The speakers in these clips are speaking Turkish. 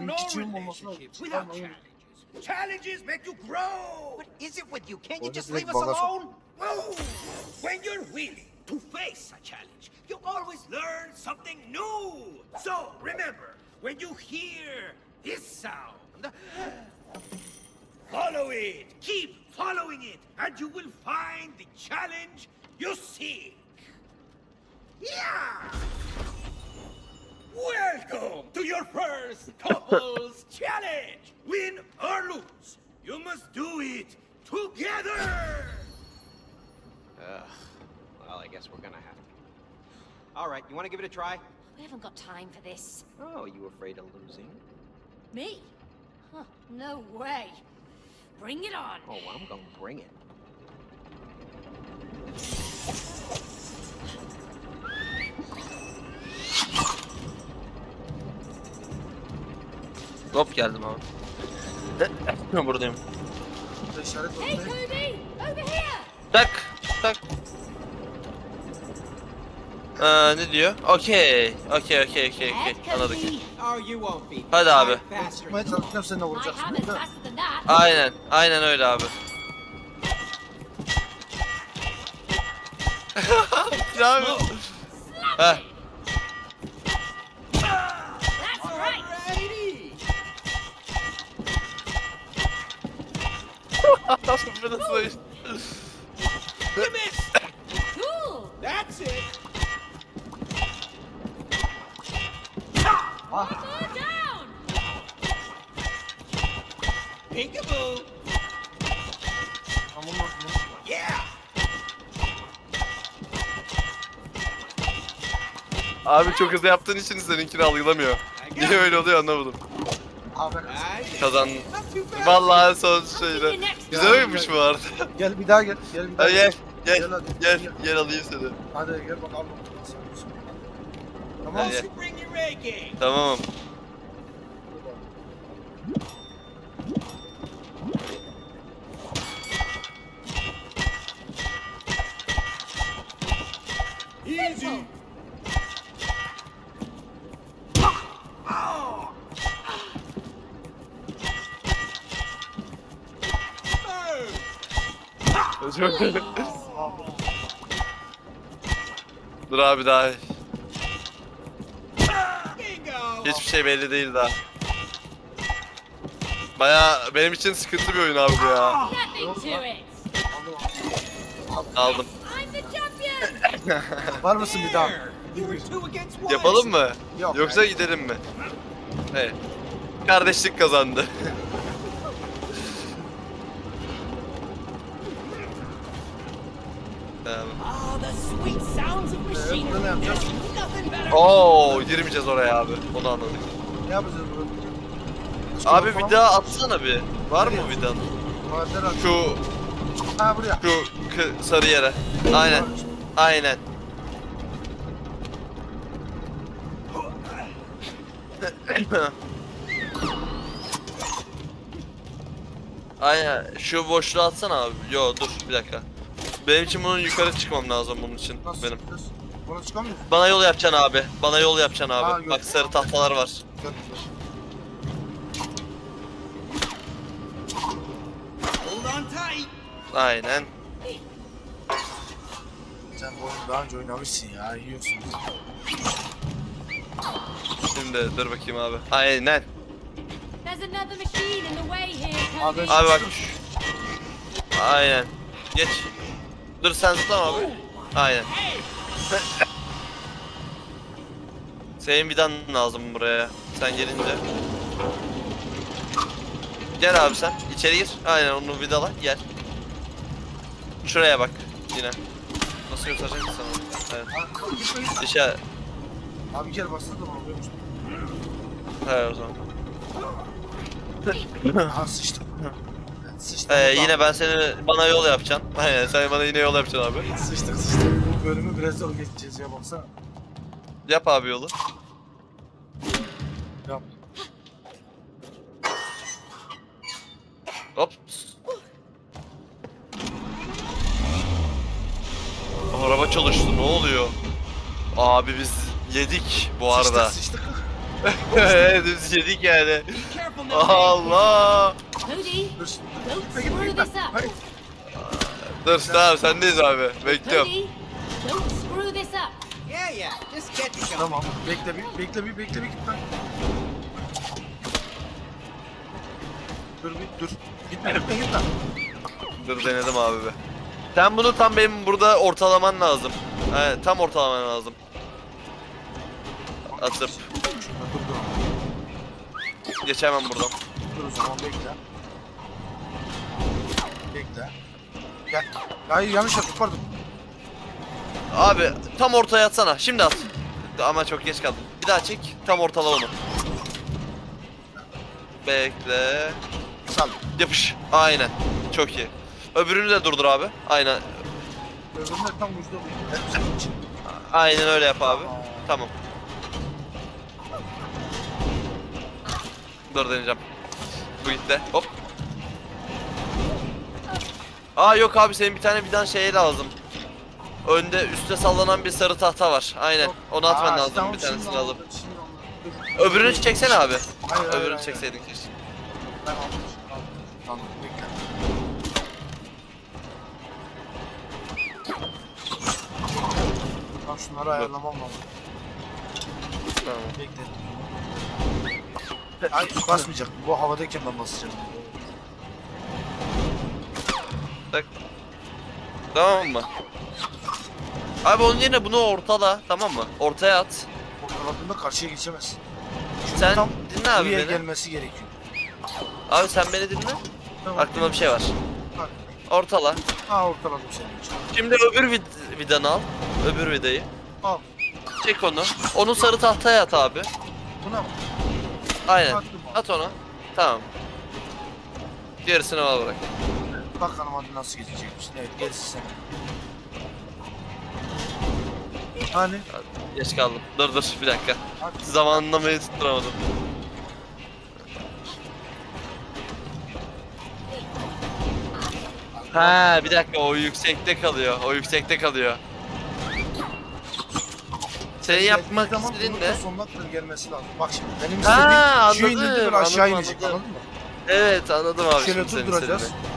have no küçüğüm olmasına without challenges. Challenges make you grow. What is it with you? Can't you just leave us alone? Whoa! When you're willing to face a challenge, you always learn something new. So remember, when you hear this sound, follow it. Keep following it, and you will find the challenge you seek. Yeah! Welcome to your first couples challenge. Win or lose, you must do it together. Ugh. Well, I guess we're gonna have to. All right, you want to give it a try? We haven't got time for this. Oh, you afraid of losing? Me? Huh, no way. Bring it on. Oh, I'm gonna bring it. Hop geldim abi. Buradayım. Burada işaret var. Hey, ne? Cody! Over here! Tak tak. Ee, ne diyor? Okey. Okey okey okey okey. Anladık. Oh. Hadi abi. Tutmaya çalışacağım sen de My vuracaksın. değil mi? Aynen. Aynen öyle abi. ya abi. Heh. Nasıl missed. Cool. That's it. More down. Peekaboo. Tamam? Yeah. Abi çok hızlı yaptığın için seninkini algılamıyor. Niye öyle oluyor anlamadım. Abi Kazan. Vallahi son şeyle. Güzel oyunmuş bu arada. gel bir daha gel. Gel bir daha Hadi gel. Gel. Gel hadi. Gel. Gel alayım seni. Hadi gel bakalım. Tamam. Hadi. You bring your A game. Tamam. Dur abi daha. Hiçbir şey belli değil daha. Baya benim için sıkıntı bir oyun abi bu ya. Aldım. Var mısın bir daha? Yapalım mı? Yok. Yoksa gidelim mi? Evet. Kardeşlik kazandı. Ne yapacağız? Nothing better. Oo, girmeyeceğiz oraya abi. Onu anladık. Ne yapacağız burada? Abi bir daha atsana bir. Var mı bir daha? Maden at. Şu Ha buraya. şu kı- sarı yere. Aynen. Aynen. Aynen. Şu boşluğu atsana abi. Yo dur bir dakika. Benim için bunun yukarı çıkmam lazım bunun için Nasıl benim. çıkıyoruz? Buna çıkamıyor musun? Bana yol yapacaksın abi. Bana yol yapacaksın abi. Ha, Bak sarı tahtalar var. Gel. Hold on tight. Aynen. Sen bu oyunu daha önce oynamışsın ya. Yiyorsun. Şimdi dur bakayım abi. Aynen. There's another machine in the way here, Abi. Abi bak. Aynen. Geç. Dur sen zıplama abi. Aynen. Senin vidan lazım buraya. Sen gelince. Gel abi sen. İçeri gir. Aynen onu vidala. Gel. Şuraya bak. Yine. Nasıl gösterecek ki sana? Evet. Gitme. Dışarı. Abi gel bastır da oluyormuş. Evet o zaman. Aha sıçtım. Sıçtım. Ee, yine ben seni bana yol yapacaksın. Aynen sen bana yine yol yapacaksın abi. Sıçtık sıçtık. Bu bölümü biraz zor geçeceğiz ya baksana. Yap abi yolu. Yap. Hop. Araba çalıştı ne oluyor? Abi biz yedik bu arada. Sıçtık sıçtık. Düz yedik yani. Be careful now. Allah. Cody, Dur. don't gitme screw gitme. this up. Hayır. Dur tamam sendeyiz abi. Bekliyorum. Cody, don't screw this up. Yeah, yeah. Just get going. Tamam. Bekle bir, bekle bir, bekle bir gitme. Dur bir, dur. Gitme gitme gitme. Dur denedim abi be. Sen bunu tam benim burada ortalaman lazım. Evet, tam ortalaman lazım. Atıp Şurada dur dur. geçemem buradan. Dur o zaman bekle. Bekle. Gel. Hayır yanlış yaptık pardon. Abi tam ortaya atsana. Şimdi at. Ama çok geç kaldım. Bir daha çek. Tam ortala onu. Bekle. Sal. Yapış. Aynen. Çok iyi. Öbürünü de durdur abi. Aynen. Öbüründe tam uçta bu. Hep senin için. Aynen öyle yap abi. Tamam. Dur deneyeceğim. Bu gitti. Hop. Aa yok abi senin bir tane birden şeye lazım. Önde üstte sallanan bir sarı tahta var. Aynen. Onu atman Aa, lazım tamam, bir şimdi tanesini alıp. şimdi oldu. Dur. Öbürünü çeksene abi. Hayır, hayır, Öbürünü hayır. çekseydin keşke. Ben aldım. aldım. Tamam bekle. Tamam şunları ayarlamam lazım. Tamam. Bekle. Ay basmayacak. Bu havadayken ben basacağım. Tak. Tamam mı? Abi onun yerine bunu ortala tamam mı? Ortaya at. Ortaladığında karşıya geçemezsin. Çünkü Sen tam dinle abi buraya beni. gelmesi gerekiyor. Abi sen beni dinle. Tamam. Aklımda bir şey var. Bak. Ortala. Ha ortaladım senin için. Şimdi öbür vid vidanı al. Öbür vidayı. Al. Çek onu. Onu sarı tahtaya at abi. Buna mı? Aynen. Attım abi. At onu. Tamam. Gerisini bana bırak. Bakalım hadi nasıl geçecekmiş. Evet gerisi sen. Hani? Geç kaldım. Dur dur bir dakika. Hadi. Zamanlamayı tutturamadım. Ha bir dakika o yüksekte kalıyor. O yüksekte kalıyor. Senin yapmak Tamam, istediğin ne? sonuna kadar gelmesi lazım. Bak şimdi benim Ha, istediğim şu anladım, indirdi böyle aşağı anladım, inecek anladım. anladın mı? Evet anladım abi Şöyle şimdi senin durduracağız. istediğini.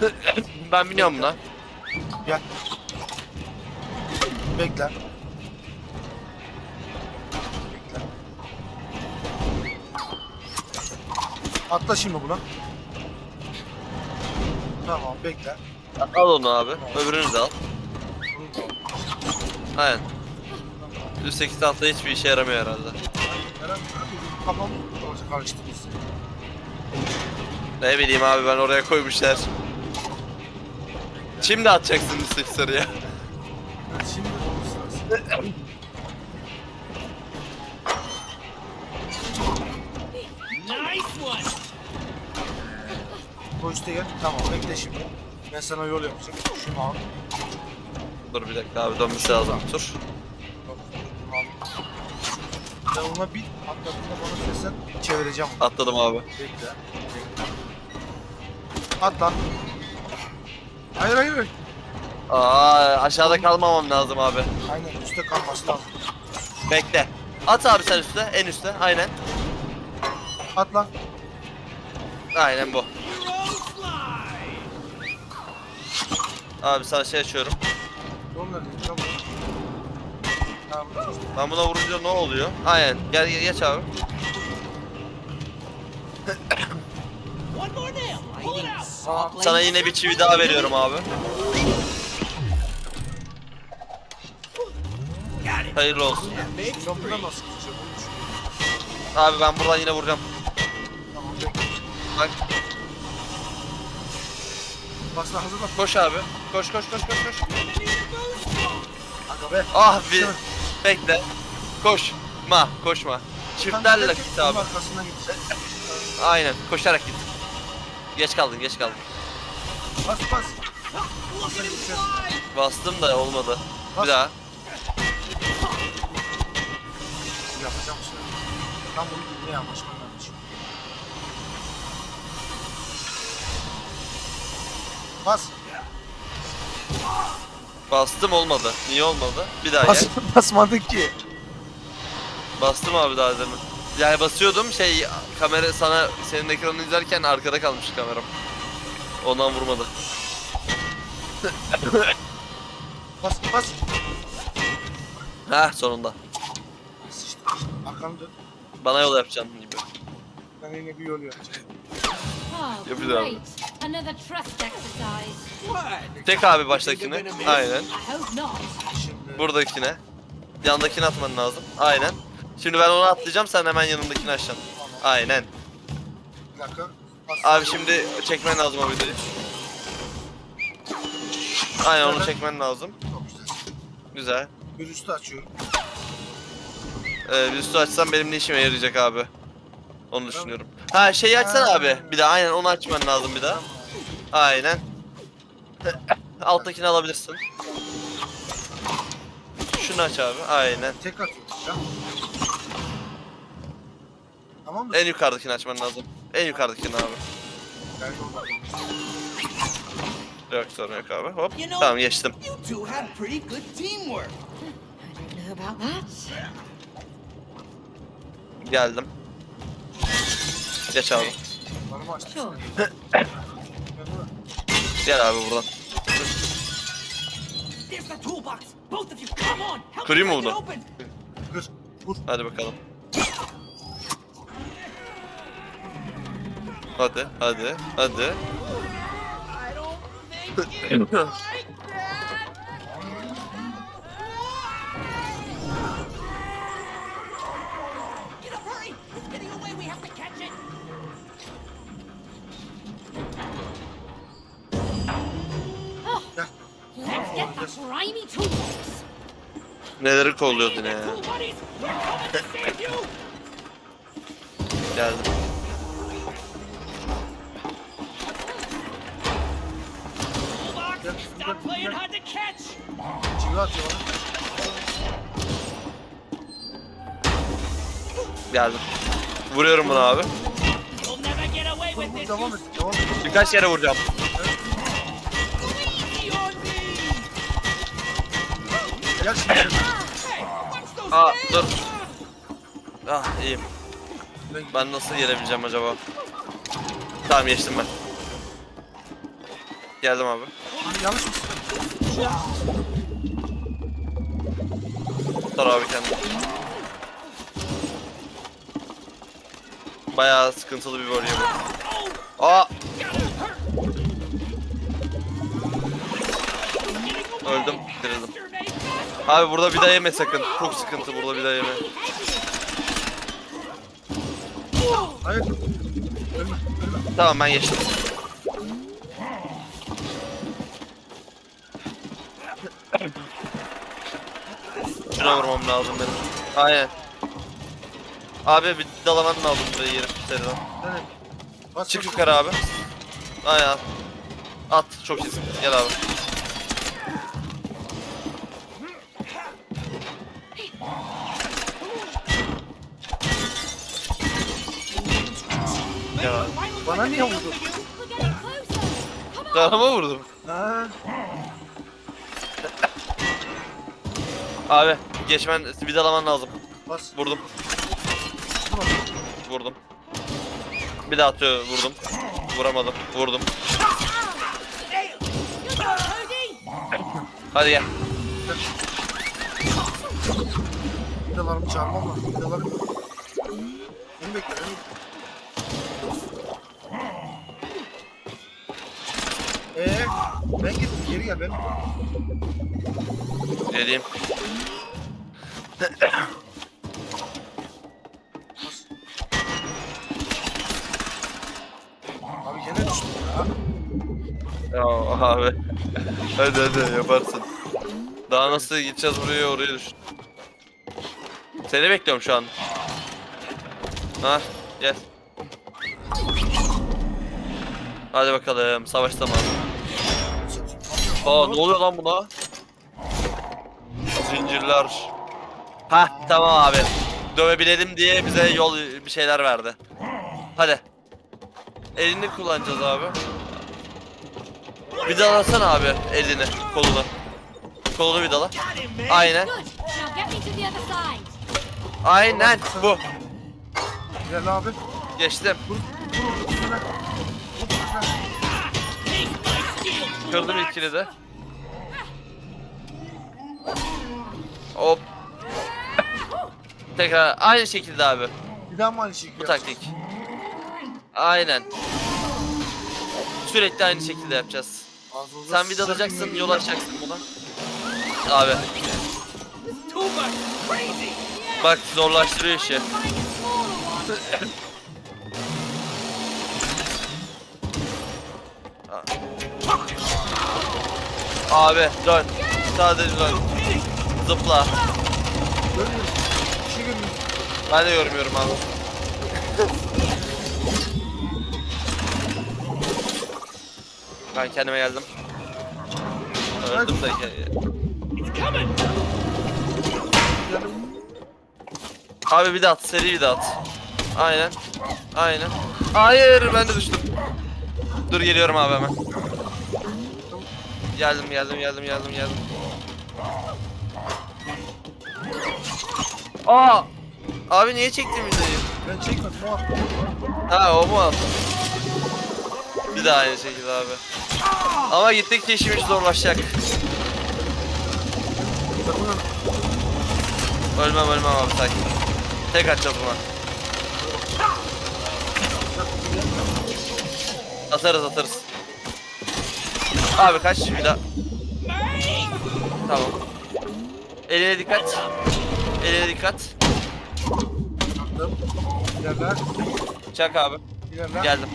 Ben biliyorum buna. Gel. Bekle. Bekle. Atla şimdi buna. Tamam bekle. Al onu abi. Öbürünü de al. Aynen. Üstteki tahta hiçbir işe yaramıyor herhalde. Kafam orası karıştı biz. Ne bileyim abi ben oraya koymuşlar. Şimdi atacaksın üstteki sarıya. Evet, şimdi. Bu üstte gel. Tamam bekle şimdi. Ben sana yol yapacağım. Şunu al. Dur bir dakika abi dönmesi lazım al. Sen ona bir atladığında bana desen çevireceğim. Atladım abi. Bekle. Bekle. Atla. Hayır hayır. hayır. Aa aşağıda kalmamam lazım abi. Aynen üstte kalması lazım. Bekle. At abi sen üstte, en üstte. Aynen. Atla. Aynen bu. Abi sana şey açıyorum. Yol nerede? Tamam. Ha, burada. Ben buna vurunca ne oluyor? Aynen. Gel gel geç abi. Sana yine bir çivi daha veriyorum abi. Got it. Hayırlı olsun. Abi ben buradan yine vuracağım. Tamam bekle. Bak Basla hazırla. koş abi. Koş koş koş koş koş. Aga be. Ah bir bekle. Koşma koşma. Çiftlerle git abi. Aynen koşarak git. Geç kaldın geç kaldın. Bas bas. Bastım da olmadı. Bas. Bir daha. Yapacağım şey. Ben bunu bilmeye anlaşmam lazım. Bas. Bastım olmadı. Niye olmadı? Bir daha Bas gel. basmadın ki. Bastım abi daha demin. Yani basıyordum şey kamera sana senin ekranını izlerken arkada kalmış kameram. Ondan vurmadı. Bas bas. Ha sonunda. Arkanı dön. Bana yol yapacaksın gibi. Ben yine bir yol yapacağım. Oh, Yapacağız abi. Another trust exercise. Tek abi baştakini. Aynen. Buradakine. Yandakini atman lazım. Aynen. Şimdi ben onu atlayacağım sen hemen yanındakini açacaksın. Aynen. bir dakika. Abi şimdi çekmen lazım o videoyu. Aynen onu çekmen lazım. Çok güzel. Güzel. Bir üstü açıyorum. Ee, bir üstü açsam benim ne işime yarayacak abi? Onu düşünüyorum. Ha şeyi açsana abi. Bir daha aynen onu açman lazım bir daha. Aynen. Alttakini alabilirsin. Şunu aç abi. Aynen. Tek atıyorum ya. Tamam mı? En yukarıdakini açman lazım. En yukarıdakini abi. Ben yolda. Yok sorun yok abi. Hop. You know- Tamam geçtim. You two have pretty good teamwork. I don't know about that. Geldim. Geç abi. Sure. Ben Gel abi buradan. There's the toolbox. Both of you, come on. Help Kırayım me mı break it bunu? open. Kır. Vur. Hadi bakalım. Hadi, hadi, hadi. I don't think it's like that. Get up, hurry! It's getting away. We have to catch it. Oh, Gel. let's get the grimy toolbox. Neleri kolluyordun ya? Geldim. Çivi atıyor bana. Geldim. Vuruyorum bunu abi. You'll never get away Vur vur devam you et. Devam et. Birkaç yere vuracağım. Gel şimdi. Aa dur. Ah iyiyim. Ben, Ben nasıl gelebileceğim acaba? Tamam geçtim ben. Geldim abi. yanlış mı? Dur abi kendini. Bayağı sıkıntılı bir bölge bu. Aa! Öldüm, dirildim. Abi burada bir daha yeme sakın. Çok sıkıntı burada bir daha yeme. Hayır. Ölme. Ölme. Tamam ben geçtim. Şuna vurmam lazım benim. Aynen. Abi bir dalaman lazım buraya yeri seriden. Bas, Çık bas, yukarı abi. Aynen. At çok iyisin. Gel abi. Gel abi. Bana niye vurdun? Canıma vurdum. Ha. Abi geçmen vidalaman lazım. Bas. Vurdum. Vurdum. Bir daha atıyor vurdum. Vuramadım. Vurdum. Hadi gel. Vidalarımı çağırmam lazım. Vidalarım. Beni bekle. Beni Eee ben gittim geri gel ben. Geleyim. Abi gene düştüm ya. Ya abi. hadi hadi yaparsın. Daha nasıl gideceğiz buraya oraya düşün. Seni bekliyorum şu an. Ha gel. Hadi bakalım savaş zamanı. Aa ne oluyor lan buna? Zincirler. Ha tamam abi. Dövebilelim diye bize yol bir şeyler verdi. Hadi. Elini kullanacağız abi. Vidalasana abi elini, kolunu. Kolunu vidala. Aynen. Aynen bu. Gel abi. Geçtim. Kırdım ilkini de. Hop. Tekrar aynı şekilde abi. Bir daha mı aynı şey Bu taktik. Aynen. Sürekli aynı şekilde yapacağız. Ağzınıza Sen vidalayacaksın, yemin yol açacaksın buna. Abi bak zorlaştırıyor işi. Abi dön. Sadece dön. Zıpla. Görmüyorum. Ben de görmüyorum abi. ben kendime geldim. Öldüm de. Abi bir de at, seri bir de at. Aynen. Aynen. Hayır ben de düştüm. Dur geliyorum abi hemen. Geldim geldim geldim geldim geldim. Aa! Abi niye çektin videoyu? Ben çekmedim o attı. Ha o mu? Bir daha aynı şekilde abi. Ama gittikçe işimiz zorlaşacak. Ölmem ölmem abi sakin. Tek atacağız buna. Atarız atarız. Abi kaç bir daha. Tamam. Eline dikkat. Eline dikkat. Attım. İlerler. Çak abi. İlerler. Geldim.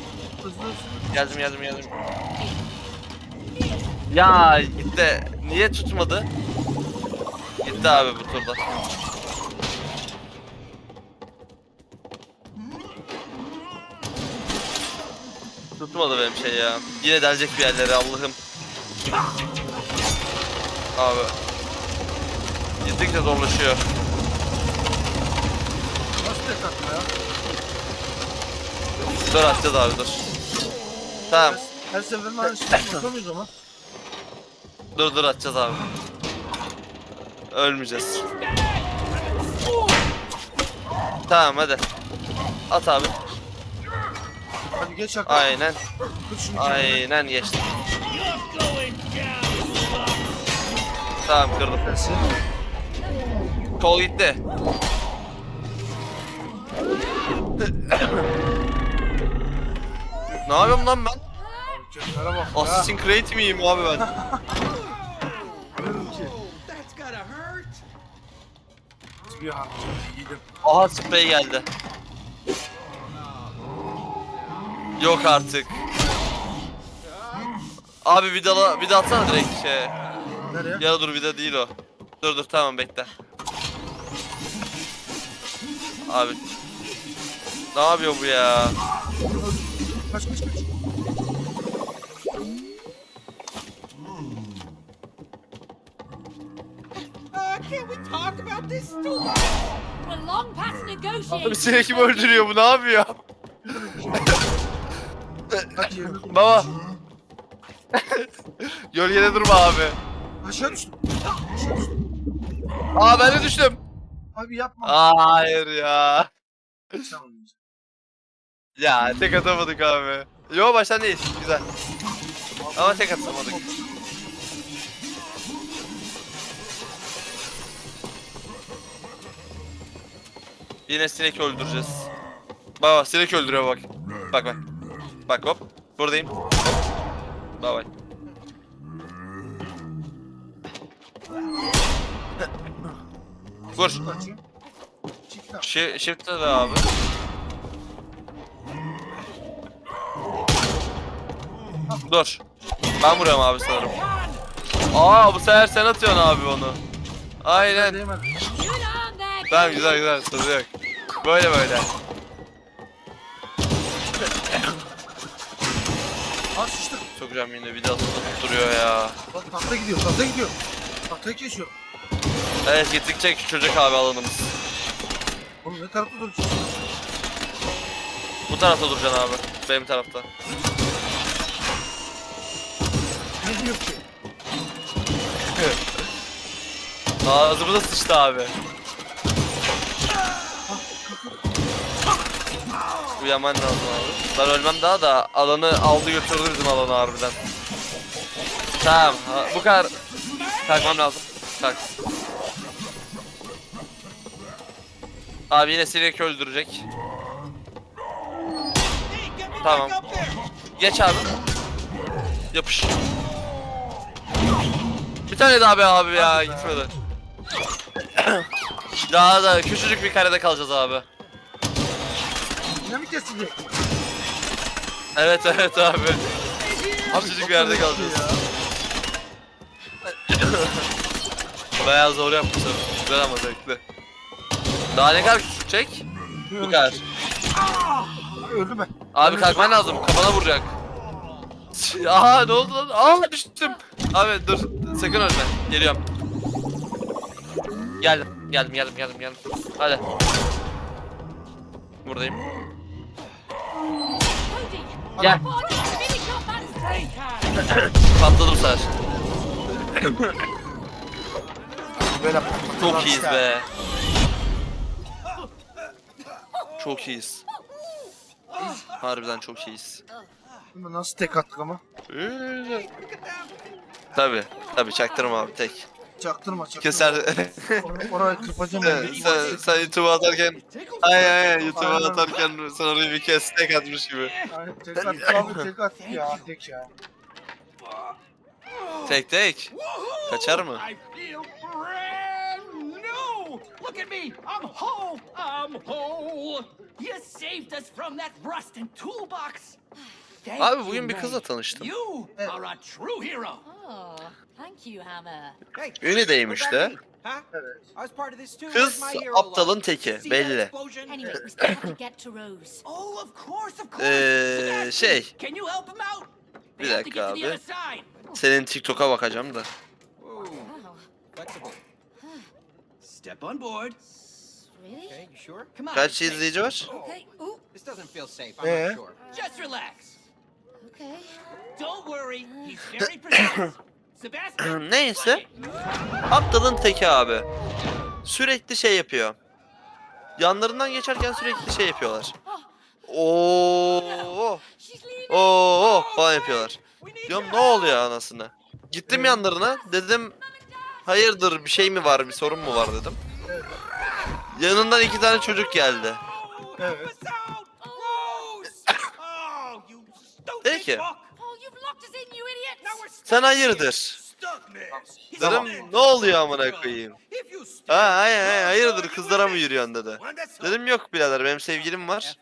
Hızlı hızlı. Geldim geldim geldim. Ya gitti. Niye tutmadı? Gitti abi bu turda. Tutmadı benim şey ya. Yine delecek bir yerlere Allah'ım. Abi. Gittikçe zorlaşıyor. Tek atma ya? Dur atacağız abi dur. Tamam. Her, seferinde aynı şeyi yapamıyoruz ama. Dur dur atacağız abi. Ölmeyeceğiz. Tamam hadi. At abi. Hadi geç yakın. Aynen. Tut şunu kendine. Aynen geçti. You're going down. Tamam kırdım. Kol gitti. Ne yapıyorum lan ben? Kenara bak. Assassin's Creed miyim abi ben? Bir. Yedim. Aha sprey geldi. Yok artık. Abi vidala vida atsana direkt şey. Nereye? Ya dur vida değil o. Dur dur tamam bekle. Abi. Ne yapıyor bu ya? Kaç kaç kaç. Abi seni kim öldürüyor bu ne yapıyor? Baba. Gölgede durma abi. Aşağı düştüm. Aa ben de düştüm. Abi yapma. Aa, hayır ya. Ya tek atamadık abi. Yo baştan değil. Güzel. Ama tek atamadık. Yine sinek öldüreceğiz. Bak sinek öldürüyor bak. Bak bak. Bak hop. Buradayım. Bak bak. Vur. Şi shift de abi. Dur. Ben vuruyorum abi sanırım. Aa bu sefer sen atıyorsun abi onu. Aynen. Tamam güzel güzel sorun yok. Böyle böyle. Aa sıçtık. Çok güzel yine bir daha duruyor ya. Bak tahta gidiyor. Tahta gidiyor. Tahtayı kesiyor. Evet gittikçe küçülecek abi alanımız. Oğlum ne tarafta duracak? Bu tarafta duracaksın abi. Benim tarafta. Ne diyor ki? Ağzımıza sıçtı abi. Uyanman lazım abi. Ben ölmem daha da alanı aldı götürdü bizim alanı harbiden. Tamam ha, bu kadar. Kalkmam lazım. Kalk. Abi yine Sirek öldürecek. Tamam. Geç abi. Yapış. Bir tane daha be abi ya gitmedi. daha da küçücük bir karede kalacağız abi. Yine mi kesilecek? Evet evet abi. Küçücük bir yerde kalacağız. ya. Bayağı zor yapmışlar. Güzel ama zevkli. Daha ne kadar küçülecek? Bu kadar. Öldü mü? Abi kalkman lazım. Kafana vuracak. Aha ne oldu lan? Aa düştüm. Abi dur. Sakın ölme. Geliyorum. Geldim. Geldim geldim geldim geldim. Hadi. Buradayım. Gel. I need to finish off that snake hand! Patladı bu sefer. Böyle Çok iyiyiz be. Çok iyiyiz. Harbiden çok iyiyiz. Nasıl tek attık ama? Tabi, tabi çaktırma abi tek. Çaktırma çaktırma. Keser. Or- Orayı kırpacağım sen, ben. sen, sen YouTube'a atarken ay ay ay YouTube'a atarken sen orayı bir kez tek atmış gibi. Aynen, tek attık abi tek attık ya tek ya. Tek tek. Kaçar mı? I feel brand new! Look at me! I'm whole! I'm whole! You saved us from that rust and toolbox! Abi bugün bir kızla tanıştım. Oh, thank you, Hammer. This too. Kız aptalın teki, belli. explosion? Anyway, we still have to get to Rose. Oh, Sebastian, şey. Bir dakika abi. Senin TikTok'a bakacağım da. Wow. Step on board. Really? Okay. Kaç izleyici var? Okay. Ooh. This doesn't feel safe. I'm Eh? not sure. Just relax. Okay. Don't worry. He's very precise. Sebastian. Neyse. Aptalın teki abi. Sürekli şey yapıyor. Yanlarından geçerken sürekli şey yapıyorlar. Oo, oo falan yapıyorlar. Diyorum ne oluyor anasını? Gittim yanlarına dedim hayırdır bir şey mi var bir sorun mu var dedim. Yanından iki tane çocuk geldi. Evet. Help us out. Rose! Oh, you stupid Peki. fuck. Oh, you've locked us in, you idiots. Now we're stuck Sen hayırdır? Dedim ne oluyor amına koyayım? Ha hayır hayır hayırdır kızlara mı yürüyorsun dedi. Dedim yok birader benim sevgilim var.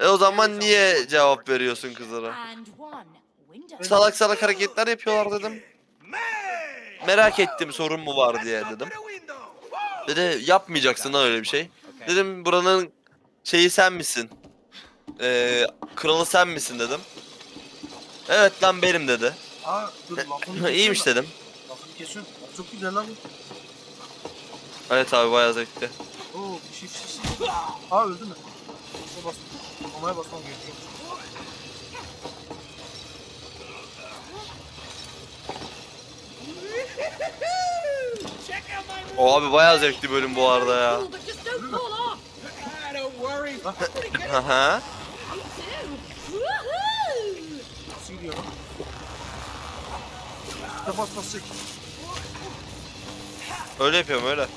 E o zaman niye cevap veriyorsun kızlara? Salak salak hareketler yapıyorlar dedim. Merak ettim sorun mu var diye dedim. Dedi yapmayacaksın lan öyle bir şey. Dedim buranın şeyi sen misin? Ee, kralı sen misin dedim. Evet lan benim dedi. Aa dur lafını İyiymiş dedim. Lafını kesiyorum. Çok güzel lan. Evet abi bayağı zevkli. Oo bir şey bir şey. bir şey. Aa öldü mü? Bas bas. Kafamaya basmam gerekiyor. Check out my room. O abi bayağı zevkli bölüm bu arada ya. Just don't fall off. Ah, don't worry. Pretty good. Aha. Me too. Woohoo! Nasıl gidiyor lan? Bas bas çek. Öyle yapıyorum öyle.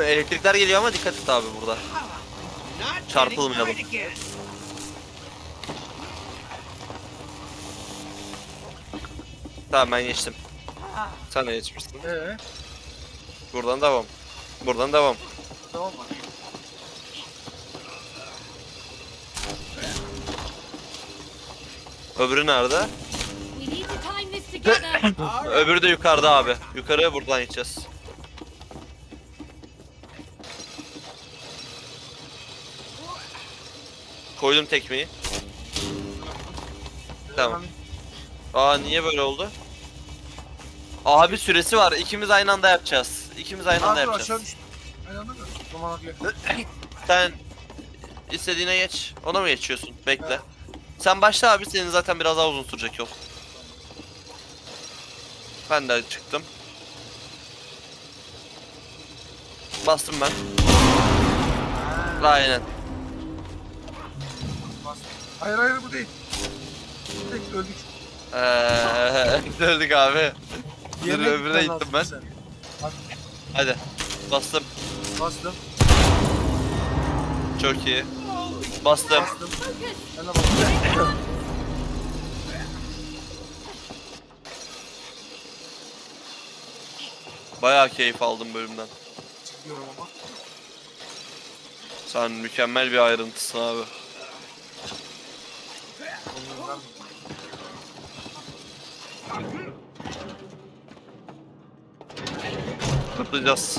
Elektrikler geliyor ama dikkat et abi burada. Çarpılmayalım. Tamam ben geçtim. Sen de geçmişsin. Ee Buradan devam. Buradan devam. tamam mı? Öbürü nerede? Öbürü de yukarıda abi. Yukarıya buradan gideceğiz. Koydum tekmeyi. Tamam. Aa niye böyle oldu? Abi süresi var. İkimiz aynı anda yapacağız. İkimiz aynı anda yapacağız. Sen istediğine geç. Ona mı geçiyorsun? Bekle. Sen başla abi. Senin zaten biraz daha uzun sürecek yol. Ben de çıktım. Bastım ben. Aynen. Hayır hayır bu değil. Değil öldük. Eee öldük abi. Diğerine öbürüne gitmen gittim lazım sen. Hadi Hadi. Bastım. bastım. Çok iyi. Bastım. Ben. Bayağı keyif aldım bölümden. Sen mükemmel bir ayrıntısın abi. Kutlayacağız.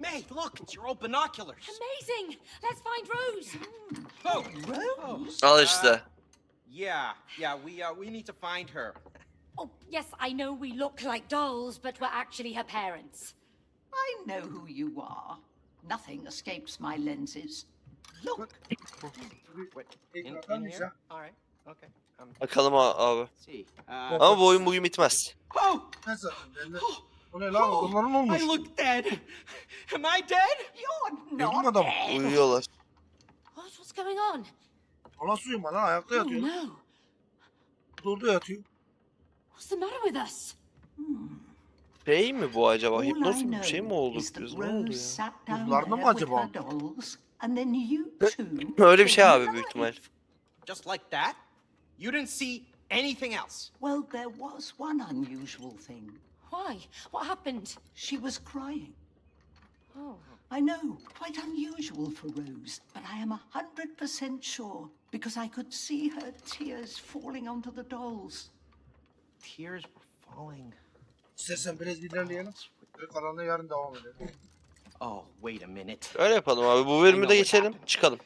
May, look, it's your old binoculars. Amazing! Let's find Rose! Oh, Rose. Oh, Al işte. Yeah, yeah, we uh, we need to find her. Oh, yes, I know we look like dolls, but we're actually her parents. I know who you are. Nothing escapes my lenses. Look, Wait, in, in here? All right, okay. Um, Bakalım a- abi. let's see. Uh, Ama bu oyun bugün bitmez. oh, Ne zaten belli. O ne lan onların olmuş. I look dead. Am I dead? you're not dead. Uyuyorlar. What? What's going on? O nasıl uyuma lan ayakta Oh yatıyor. no! Durdu yatıyor. What's the matter with us? Şey mi bu acaba? All I Hipnoz gibi bir şey mi olduk is that biz? Ne oldu Rose ya? sat down Yıllarda mı there with acaba? her dolls, and then you two Öyle bir şey abi büyük ihtimal. Just like that? You didn't see anything else? Well, there was one unusual thing. Why? What happened? She was crying. Oh. I know, quite unusual for Rose, but I am a hundred percent sure because I could see her tears falling onto the dolls. Tears were falling. İstersen biraz ilerleyelim. Ve kalanına yarın devam edelim. Oh, wait a minute. Öyle yapalım abi. Bu bölümü de geçelim. Çıkalım.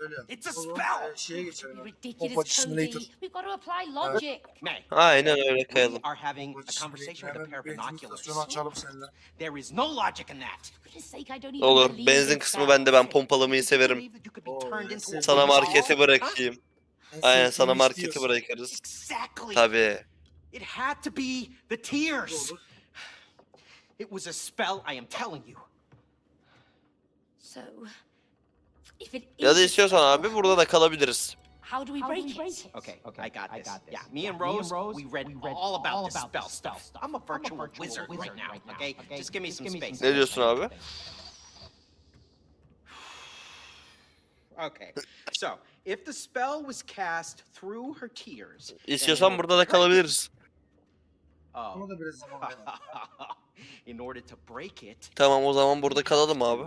Öyle yap. It's a O zaman, spell. şeye geçelim. abi. Ridiculous, Pompacı Cody. Simulator. We've got to apply logic. May, Aynen öyle we kayalım. are having a Pompacı conversation Simulator with a pair hemen of benzin binoculars. istasyonu açalım seninle. There is no logic in that. For goodness sake, I don't even Olur. believe Benzin in kısmı bende. Ben pompalamayı severim. Believe that you could be turned en into a sevdiğim Sana şey. markete bırakayım. En Aynen sana marketi istiyorsun. bırakırız. Exactly. Tabii. It had to be the tears. Olur. It was a spell, I am telling you. So, if it Ya da is a istiyorsan abi burada da kalabiliriz. How do we break it? Okay, okay, I got this. Yeah, me and Rose, we read, all about this spell stuff. I'm a virtual wizard right now, okay? Just give me some space. Ne diyorsun abi? Okay, so if the spell was cast through her tears. İstiyorsan burada da break it. kalabiliriz. Oh. In order to break it, Tamam o zaman burada kalalım abi.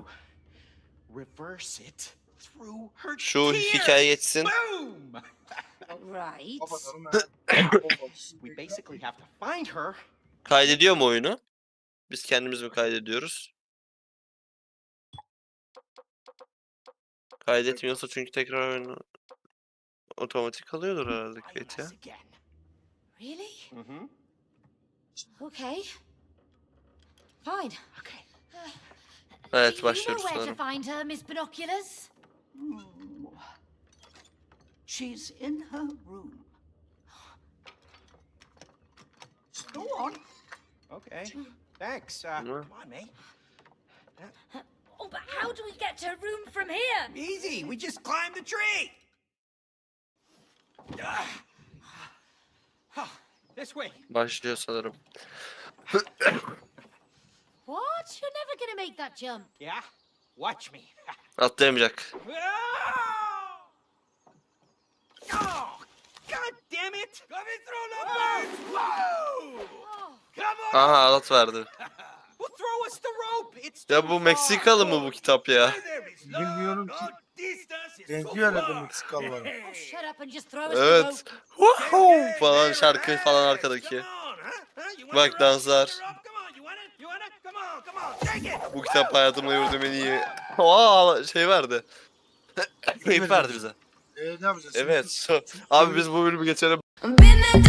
Reverse it through her Şu tears. hikaye geçsin. Boom! Right. We basically have to find her. Kaydediyor mu oyunu? Biz kendimiz mi kaydediyoruz? Kaydetmiyorsa çünkü tekrar oyunu otomatik alıyordur herhalde Find kayıt ya. Really? Mm-hmm. Okay. Fine. Okay. Evet Do you know where sanırım. to find her, Miss Binoculars? She's in her room. Go on. Okay. Thanks. Uh, Yeah. come on, May. Oh, but how do we get to her room from here? Easy. We just climb the tree. Ah, Huh, This way. Başlıyor sanırım. What? You're never gonna make that jump. Yeah? Watch me. Atlayamayacak. oh, God damn it! Coming through the birds. Whoa! Come on. Aha alat verdi. Well, throw us the rope. It's Ya bu. Meksikalı mı bu kitap ya? Bilmiyorum ki. too herhalde far. Meksikalılara. oh, shut up and just throw us the Evet. Woohoo falan şarkı falan arkadaki. Bak danslar. Bu kitap hayatımda gördüğüm en iyi. Aa şey verdi. Keyif verdi bize. Ee, ne yapacağız? Evet. so- Abi biz bu bölümü geçelim. Been there, done